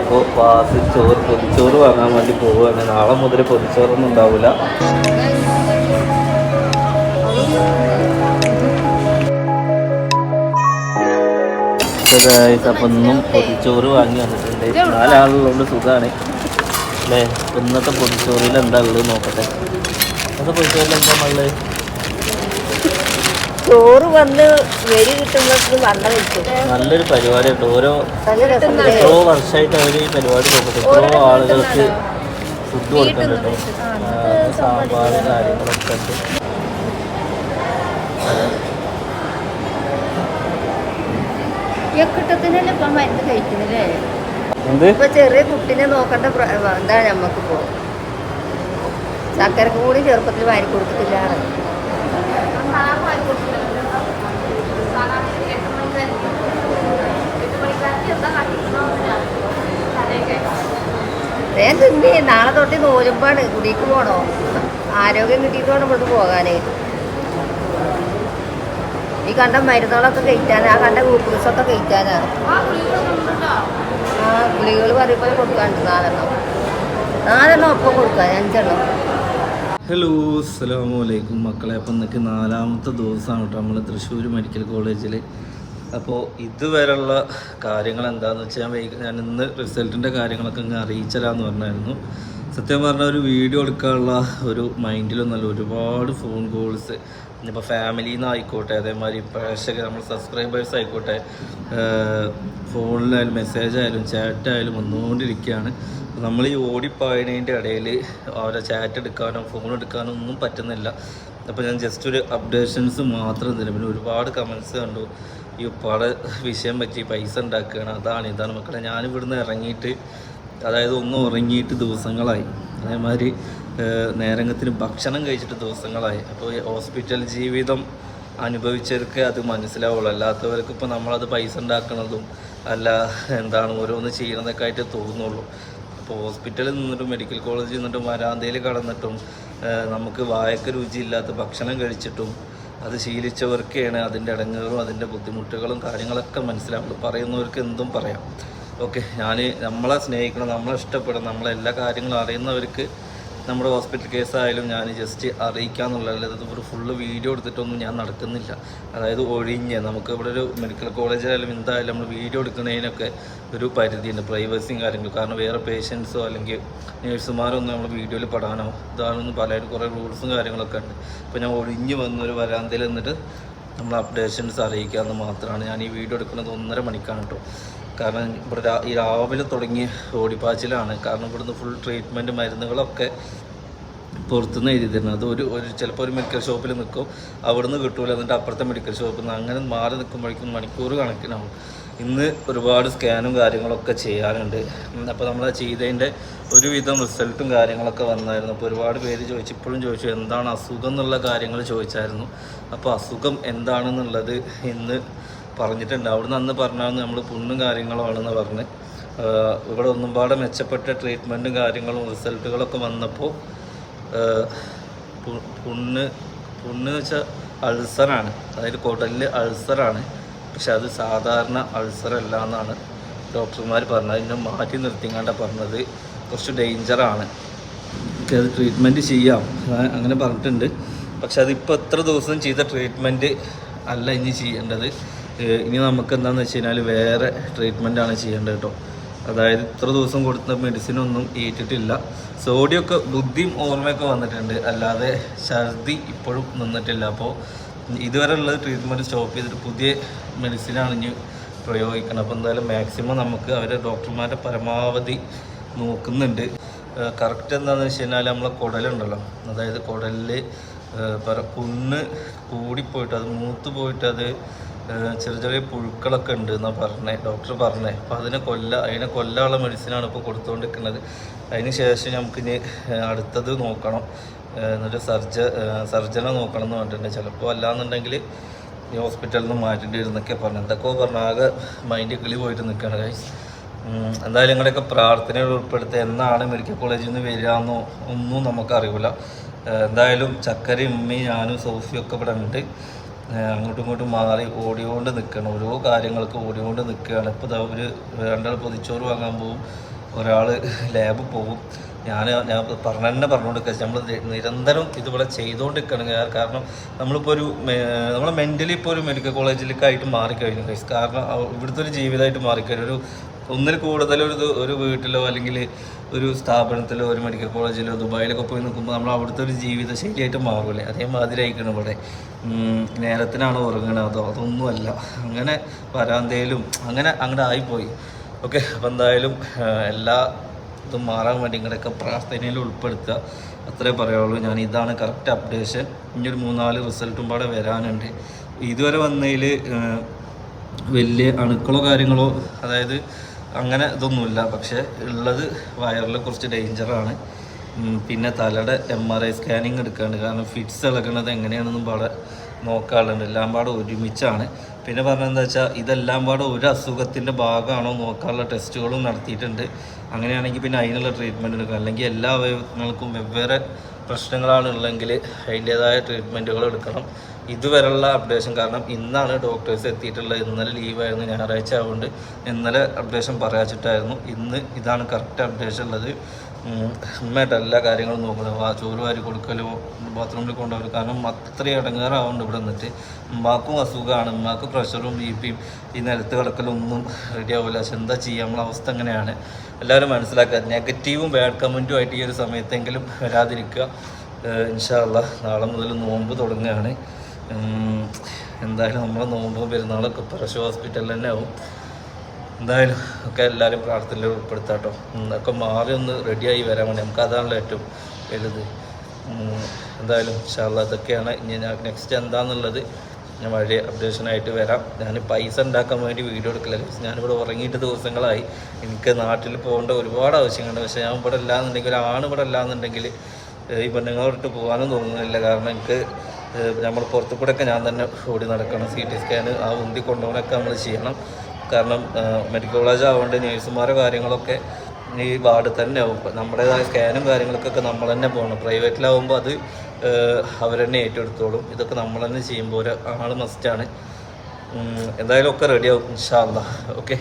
അപ്പോൾ പാസ് ചോറ് പൊതിച്ചോറ് വാങ്ങാൻ വേണ്ടി പോവുകയാണ്. നാളെ മുതൽ പൊതിച്ചോറൊന്നും ഉണ്ടാവില്ല അപ്പം ഇന്നും പൊതിച്ചോറ് വാങ്ങി വന്നിട്ടുണ്ട്. നാലാളുള്ളതുകൊണ്ട് സുഖമാണ് അല്ലേ? ഇന്നത്തെ പൊതിച്ചോറിൽ എന്താ ഉള്ളത് നോക്കട്ടെ. ചോറ് വന്ന് വെരി കിട്ടുമ്പോൾ വണ്ണം വെച്ചു നല്ലൊരു പരിപാടി ഉണ്ട് ഓരോ എത്രയോ വർഷമായിട്ട് അവർ ഈ പരിപാടി നോക്കട്ടെ എത്രയോ ആളുകൾക്ക് ഫുഡ് കൊടുക്കുന്നുണ്ട് സാമ്പാർ കാര്യങ്ങളൊക്കെ ഉണ്ട്. എന്ത്? ഇപ്പൊ ചെറിയ കുട്ടിനെ നോക്കേണ്ട എന്താ നമ്മക്കിപ്പോ ചക്കരക്ക് കൂടി ചെറുപ്പത്തിൽ വാരി കൊടുത്തിട്ടില്ല ഞാൻ തിന്നേ. നാളെ തൊട്ട് നോലുമ്പാണ് കുടിക്ക് പോണോ? ആരോഗ്യം കിട്ടിയിട്ട് വേണം ഇവിടുന്ന് പോകാനേ. ഈ കണ്ട മരുന്നുകളൊക്കെ കഴിക്കാനാ. ആ കണ്ട ഗ്ലൂക്കോസൊക്കെ കഴിക്കാനാ. ആ ഗുളികൾ പറയുമ്പോൾ കൊടുക്കാണ്ട് നാലെണ്ണം. നാലെണ്ണം ഒപ്പം കൊടുക്കാൻ അഞ്ചെണ്ണം. ഹലോ അസ്സാം വലൈക്കും മക്കളെ. അപ്പം ഇന്നൊക്കെ നാലാമത്തെ ദിവസമാണ് കേട്ടോ. നമ്മൾ തൃശ്ശൂർ മെഡിക്കൽ കോളേജിൽ അപ്പോൾ ഇതുവരെയുള്ള കാര്യങ്ങൾ എന്താണെന്ന് വെച്ചാൽ ഞാൻ വൈകി ഞാൻ ഇന്ന് റിസൾട്ടിന്റെ കാര്യങ്ങളൊക്കെ ഇങ്ങനെ അറിയിച്ചരാന്ന് പറഞ്ഞായിരുന്നു. സത്യം പറഞ്ഞാൽ ഒരു വീഡിയോ എടുക്കാനുള്ള ഒരു മൈൻഡിലൊന്നല്ല ഒരുപാട് ഫോൺ കോൾസ് ഇനിയിപ്പോൾ ഫാമിലിയിൽ നിന്ന് ആയിക്കോട്ടെ അതേമാതിരി പ്രേക്ഷകർ നമ്മൾ സബ്സ്ക്രൈബേഴ്സ് ആയിക്കോട്ടെ ഫോണിലായാലും മെസ്സേജ് ആയാലും ചാറ്റ് ആയാലും വന്നുകൊണ്ടിരിക്കുകയാണ് നമ്മൾ ഈ ഓടിപ്പോയതിന്റെ ഇടയിൽ അവരെ ചാറ്റ് എടുക്കാനോ ഫോൺ എടുക്കാനോ ഒന്നും പറ്റുന്നില്ല. അപ്പോൾ ഞാൻ ജസ്റ്റ് ഒരു അപ്ഡേഷൻസ് മാത്രം തരും. പിന്നെ ഒരുപാട് കമൻസ് കണ്ടു. ഈ പട വിഷയം പറ്റി പൈസ ഉണ്ടാക്കുകയാണ് അതാണ് ഇതാണ് മക്കളെ. ഞാനിവിടുന്ന് ഇറങ്ങിയിട്ട് അതായത് ഒന്നും ഉറങ്ങിയിട്ട് ദിവസങ്ങളായി. അതേമാതിരി നേരങ്ങത്തിന് ഭക്ഷണം കഴിച്ചിട്ട് ദിവസങ്ങളായി. അപ്പോൾ ഹോസ്പിറ്റൽ ജീവിതം അനുഭവിച്ചവർക്ക് അത് മനസ്സിലാവുള്ളൂ. അല്ലാത്തവർക്ക് ഇപ്പോൾ നമ്മളത് പൈസ ഉണ്ടാക്കുന്നതും അല്ല എന്താണ് ഓരോന്ന് ചെയ്യണതൊക്കെ ആയിട്ട് തോന്നുള്ളൂ അപ്പോൾ ഹോസ്പിറ്റലിൽ നിന്നിട്ടും മെഡിക്കൽ കോളേജിൽ നിന്നിട്ടും വരാന്തയിൽ കടന്നിട്ടും നമുക്ക് വായക്ക് രുചിയില്ലാത്ത ഭക്ഷണം കഴിച്ചിട്ടും അത് ശീലിച്ചവർക്കാണ് അതിന്റെ ഇടങ്ങേറും അതിന്റെ ബുദ്ധിമുട്ടുകളും കാര്യങ്ങളൊക്കെ മനസ്സിലാവുള്ളൂ. പറയുന്നവർക്ക് എന്തും പറയാം. ഓക്കെ ഞാൻ നമ്മളെ സ്നേഹിക്കണം നമ്മളെ ഇഷ്ടപ്പെടണം നമ്മളെല്ലാ കാര്യങ്ങളും അറിയുന്നവർക്ക് നമ്മുടെ ഹോസ്പിറ്റൽ കേസായാലും ഞാൻ ജസ്റ്റ് അറിയിക്കാന്നുള്ളതല്ല. ഇത് ഒരു ഫുള്ള് വീഡിയോ എടുത്തിട്ടൊന്നും ഞാൻ നടക്കുന്നില്ല. അതായത് ഒഴിഞ്ഞ്. നമുക്ക് ഇവിടെ ഒരു മെഡിക്കൽ കോളേജിലായാലും എന്തായാലും നമ്മൾ വീഡിയോ എടുക്കുന്നതിനൊക്കെ ഒരു പരിധിയുണ്ട്. പ്രൈവസിയും കാര്യങ്ങളും. കാരണം വേറെ പേഷ്യൻസോ അല്ലെങ്കിൽ നേഴ്സുമാരോ ഒന്നും നമ്മൾ വീഡിയോയിൽ പെടാനോ ഇതാണെന്ന് പല കുറേ റൂൾസും കാര്യങ്ങളൊക്കെ ഉണ്ട്. അപ്പോൾ ഞാൻ ഒഴിഞ്ഞ് വന്നൊരു വരാന്തയിൽ നിന്നിട്ട് നമ്മൾ അപ്ഡേഷൻസ് അറിയിക്കാമെന്ന് മാത്രമാണ് ഞാൻ ഈ വീഡിയോ എടുക്കുന്നത് ഒന്നര മണിക്കാണ് കേട്ടോ കാരണം ഇവിടെ ഈ രാവിലെ തുടങ്ങിയ ഓടിപ്പാച്ചിലാണ്. കാരണം ഇവിടുന്ന് ഫുൾ ട്രീറ്റ്മെന്റ് മരുന്നുകളൊക്കെ പുറത്തുനിന്ന് എഴുതി തരുന്നത്. അത് ഒരു ഒരു ചിലപ്പോൾ ഒരു മെഡിക്കൽ ഷോപ്പിൽ നിൽക്കും അവിടുന്ന് കിട്ടൂല. എന്നിട്ട് അപ്പുറത്തെ മെഡിക്കൽ ഷോപ്പിൽ നിന്ന് അങ്ങനെ മാറി നിൽക്കുമ്പോഴേക്കും മണിക്കൂർ കണക്കിനാവും. ഇന്ന് ഒരുപാട് സ്കാനും കാര്യങ്ങളൊക്കെ ചെയ്യാനുണ്ട്. അപ്പോൾ നമ്മൾ ചെയ്തതിന്റെ ഒരുവിധം റിസൾട്ടും കാര്യങ്ങളൊക്കെ വന്നായിരുന്നു. അപ്പോൾ ഒരുപാട് പേര് ചോദിച്ചു ഇപ്പോഴും ചോദിച്ചു എന്താണ് അസുഖം എന്നുള്ള കാര്യങ്ങൾ ചോദിച്ചായിരുന്നു. അപ്പോൾ അസുഖം എന്താണെന്നുള്ളത് ഇന്ന് പറഞ്ഞിട്ടുണ്ട്. അവിടുന്ന് അന്ന് പറഞ്ഞാൽ നമ്മൾ പുണ്ണും കാര്യങ്ങളുമാണെന്ന് പറഞ്ഞ്. ഇവിടെ ഒന്നും പാടെ മെച്ചപ്പെട്ട ട്രീറ്റ്മെന്റും കാര്യങ്ങളും റിസൾട്ടുകളൊക്കെ വന്നപ്പോൾ പുണ്ണ് പുണ്ണ് വെച്ചാൽ അൾസറാണ്. അതായത് കുടലിൽ അൾസറാണ്. പക്ഷെ അത് സാധാരണ അൾസറല്ല എന്നാണ് ഡോക്ടർമാർ പറഞ്ഞത്. അതിനെ മാറ്റി നിർത്തിങ്ങാണ്ട പറഞ്ഞത്. കുറച്ച് ഡേഞ്ചറാണ് അത് ട്രീറ്റ്മെന്റ് ചെയ്യാം. അങ്ങനെ പറഞ്ഞിട്ടുണ്ട്. പക്ഷെ അതിപ്പോൾ എത്ര ദിവസം ചെയ്ത ട്രീറ്റ്മെന്റ് അല്ല ഇനി ചെയ്യേണ്ടത്. ഇനി നമുക്ക് എന്താണെന്ന് വെച്ച് കഴിഞ്ഞാൽ വേറെ ട്രീറ്റ്മെന്റാണ് ചെയ്യേണ്ടത് കേട്ടോ. അതായത് ഇത്ര ദിവസം കൊടുത്ത മെഡിസിൻ ഒന്നും ഏറ്റിട്ടില്ല. സോഡിയൊക്കെ ബുദ്ധിയും ഓർമ്മയൊക്കെ വന്നിട്ടുണ്ട്. അല്ലാതെ ഛർദി ഇപ്പോഴും നിന്നിട്ടില്ല. അപ്പോൾ ഇതുവരെ ഉള്ളത് ട്രീറ്റ്മെന്റ് സ്റ്റോപ്പ് ചെയ്തിട്ട് പുതിയ മെഡിസിനാണ് ഇനി പ്രയോഗിക്കണം അപ്പോൾ എന്തായാലും മാക്സിമം നമുക്ക് അവരെ ഡോക്ടർമാരുടെ പരമാവധി നോക്കുന്നുണ്ട്. കറക്റ്റ് എന്താണെന്ന് വെച്ച് കഴിഞ്ഞാൽ നമ്മളെ കുടലുണ്ടല്ലോ. അതായത് കുടലിൽ പറ പുണ്ണ് കൂടിപ്പോയിട്ട് അത് മൂത്ത് പോയിട്ട് അത് ചെറിയ ചെറിയ പുഴുക്കളൊക്കെ ഉണ്ട് എന്നാണ് പറഞ്ഞത് ഡോക്ടർ പറഞ്ഞത് അപ്പോൾ അതിനെ കൊല്ല അതിനെ കൊല്ലാനുള്ള മെഡിസിനാണ് ഇപ്പോൾ കൊടുത്തുകൊണ്ടിരിക്കുന്നത് അതിന് ശേഷം നമുക്കിനി അടുത്തത് നോക്കണം. എന്നിട്ട് സർജ സർജനെ നോക്കണം എന്ന് പറഞ്ഞിട്ടുണ്ട്. ചിലപ്പോൾ അല്ലാന്നുണ്ടെങ്കിൽ ഈ ഹോസ്പിറ്റലിൽ നിന്ന് മാറ്റേണ്ടി വരും എന്നൊക്കെ പറഞ്ഞു. എന്തൊക്കെയോ പറഞ്ഞു. ആകെ മൈൻഡ് കിളി പോയിട്ട് നിൽക്കുകയാണ് ഗൈസ് എന്തായാലും നിങ്ങളുടെയൊക്കെ പ്രാർത്ഥനയിൽ ഉൾപ്പെടുത്തി എന്നാണ് മെഡിക്കൽ കോളേജിൽ നിന്ന് വരികയെന്നോ ഒന്നും നമുക്കറിയില്ല. എന്തായാലും ചക്കര ഉമ്മയും ഞാനും സോഫിയും ഒക്കെ ഇവിടെ ഉണ്ട്. അങ്ങോട്ടും ഇങ്ങോട്ടും മാറി ഓടിയോണ്ട് നിൽക്കണം. ഓരോ കാര്യങ്ങൾക്ക് ഓടിയോണ്ട് നിൽക്കുകയാണ്. ഇപ്പോൾ അവർ രണ്ടാൾ പൊതിച്ചോറ് വാങ്ങാൻ പോകും ഒരാൾ ലാബ് പോകും ഞാൻ ഞാൻ പറഞ്ഞ തന്നെ പറഞ്ഞുകൊണ്ടിരിക്കുക നമ്മൾ നിരന്തരം ഇതിവിടെ ചെയ്തുകൊണ്ടിരിക്കണം കാരണം നമ്മളിപ്പോൾ ഒരു നമ്മളെ മെന്റലി ഇപ്പോൾ ഒരു മെഡിക്കൽ കോളേജിലേക്ക് ആയിട്ട് മാറിക്കഴിഞ്ഞു guys. കാരണം ഇവിടുത്തെ ഒരു ജീവിതമായിട്ട് മാറിക്കഴിഞ്ഞു. ഒരു ഒന്നിൽ കൂടുതൽ ഒരു ഒരു വീട്ടിലോ അല്ലെങ്കിൽ ഒരു സ്ഥാപനത്തിലോ ഒരു മെഡിക്കൽ കോളേജിലോ ദുബായിലൊക്കെ പോയി നിൽക്കുമ്പോൾ നമ്മൾ അവിടുത്തെ ഒരു ജീവിത ശൈലിയായിട്ട് മാറൂലേ. അതേമാതിരി ആയിക്കണം ഇവിടെ. നേരത്തിനാണ് ഉറങ്ങണത്. അതോ അതൊന്നുമല്ല. അങ്ങനെ വരാന്തയിലും അങ്ങനെ അങ്ങനെ ആയിപ്പോയി. ഓക്കെ അപ്പോൾ എന്തായാലും എല്ലാ ഇതും മാറാൻ വേണ്ടി ഇങ്ങനെയൊക്കെ പ്രാർത്ഥനയിൽ ഉൾപ്പെടുത്തുക. അത്രേ പറയുള്ളൂ ഞാൻ ഇതാണ് കറക്റ്റ് അപ്ഡേഷൻ ഇനിയൊരു മൂന്നാൽ റിസൾട്ടും പാടെ വരാനുണ്ട്. ഇതുവരെ വന്നതിൽ വലിയ അണുക്കളോ കാര്യങ്ങളോ അതായത് അങ്ങനെ ഇതൊന്നുമില്ല. പക്ഷേ ഉള്ളത് വയറിൽ കുറച്ച് ഡേഞ്ചറാണ് പിന്നെ തലയുടെ എം ആർ ഐ സ്കാനിങ് എടുക്കാണ്ട്. കാരണം ഫിറ്റ്സ് ഇളകണത് എങ്ങനെയാണെന്നും പാടെ നോക്കാറുണ്ട് എല്ലാം പാടെ ഒരുമിച്ചാണ്. പിന്നെ പറഞ്ഞതെന്താ വെച്ചാൽ ഇതെല്ലാം പാടെ ഒരു അസുഖത്തിന്റെ ഭാഗമാണോ നോക്കാനുള്ള ടെസ്റ്റുകളും നടത്തിയിട്ടുണ്ട്. അങ്ങനെയാണെങ്കിൽ പിന്നെ അതിനുള്ള ട്രീറ്റ്മെന്റ് എടുക്കണം അല്ലെങ്കിൽ എല്ലാ അവയവങ്ങൾക്കും വെവ്വേറെ പ്രശ്നങ്ങളാണ് ഉള്ളതെങ്കിൽ അതിന്റേതായ ട്രീറ്റ്മെന്റുകൾ എടുക്കണം. ഇതുവരെയുള്ള അപ്ഡേഷൻ കാരണം ഇന്നാണ് ഡോക്ടേഴ്സ് എത്തിയിട്ടുള്ളത്. ഇന്നലെ ലീവായിരുന്നു ഞായറാഴ്ച ആയതുകൊണ്ട് ഇന്നലെ അപ്ഡേഷൻ പറയാച്ചിട്ടായിരുന്നു. ഇന്ന് ഇതാണ് കറക്റ്റ് അപ്ഡേഷൻ ഉള്ളത്. ഉം, ഉമ്മയായിട്ട് എല്ലാ കാര്യങ്ങളും നോക്കുന്നത്. ആ ചോറ് വാരി കൊടുക്കലും ബാത്റൂമിൽ കൊണ്ടുപോകലും. കാരണം അത്രയും ഇടങ്ങേറാവുന്നുണ്ട് ഇവിടെ നിന്നിട്ട്. ഉമ്മാക്കും അസുഖമാണ്. ഉമ്മാക്ക് പ്രഷറും ബി പിയും ഈ നിലത്ത് കിടക്കലൊന്നും റെഡി ആവില്ല പക്ഷെ എന്താ ചെയ്യുക നമ്മളെ അവസ്ഥ എങ്ങനെയാണ് എല്ലാവരും മനസ്സിലാക്കുക. നെഗറ്റീവും ബാഡ് കമന്റും ആയിട്ട് ഈ ഒരു സമയത്തെങ്കിലും വരാതിരിക്കുക. ഇൻഷാല്ല നാളെ മുതൽ നോമ്പ് തുടങ്ങുകയാണ്. എന്തായാലും നമ്മളെ നോമ്പ് പെരുന്നാളൊക്കെ പ്രഷർ ഹോസ്പിറ്റലിൽ തന്നെ ആവും. എന്തായാലും ഒക്കെ എല്ലാവരും പ്രാർത്ഥനയിൽ ഉൾപ്പെടുത്താട്ടോ. ഒക്കെ മാറി ഒന്ന് റെഡിയായി വരാൻ വേണ്ടി നമുക്ക് അതാണല്ലോ ഏറ്റവും വലുത്. എന്തായാലും ഇൻഷാല്ല ഇതൊക്കെയാണ്. ഇനി ഞാൻ നെക്സ്റ്റ് എന്താണെന്നുള്ളത് ഞാൻ വഴി അപ്ഡേഷനായിട്ട് വരാം. ഞാൻ പൈസ ഉണ്ടാക്കാൻ വേണ്ടി വീഡിയോ എടുക്കില്ല ഞാനിവിടെ ഉറങ്ങിയിട്ട് ദിവസങ്ങളായി. എനിക്ക് നാട്ടിൽ പോകേണ്ട ഒരുപാട് ആവശ്യങ്ങളുണ്ട്. പക്ഷേ ഞാൻ ഇവിടെ ഇല്ലാന്നുണ്ടെങ്കിൽ ആണ് ഇവിടെ ഇല്ലാന്നുണ്ടെങ്കിൽ ഈ പെണ്ണുങ്ങളോട്ട് പോകാനും തോന്നുന്നില്ല. കാരണം എനിക്ക് നമ്മൾ പുറത്തു കൂടെയൊക്കെ ഞാൻ തന്നെ ഓടി നടക്കണം. സി ടി സ്കാൻ ആ ഉന്തി കൊണ്ടുപോകാനൊക്കെ നമ്മൾ ചെയ്യണം. കാരണം മെഡിക്കൽ കോളേജ് ആവേണ്ട നേഴ്സുമാരെ കാര്യങ്ങളൊക്കെ ഈ വാർഡ് തന്നെ ആവും. നമ്മുടേതായ സ്കാനും കാര്യങ്ങൾക്കൊക്കെ നമ്മൾ തന്നെ പോകണം പ്രൈവറ്റിലാവുമ്പോൾ അത് അവർ തന്നെ ഏറ്റെടുത്തോളും. ഇതൊക്കെ നമ്മൾ തന്നെ ചെയ്യുമ്പോൾ ഒരു ആൾ മസ്റ്റാണ് എന്തായാലും ഒക്കെ റെഡിയാവും ഇൻഷാല്ല ഓക്കെ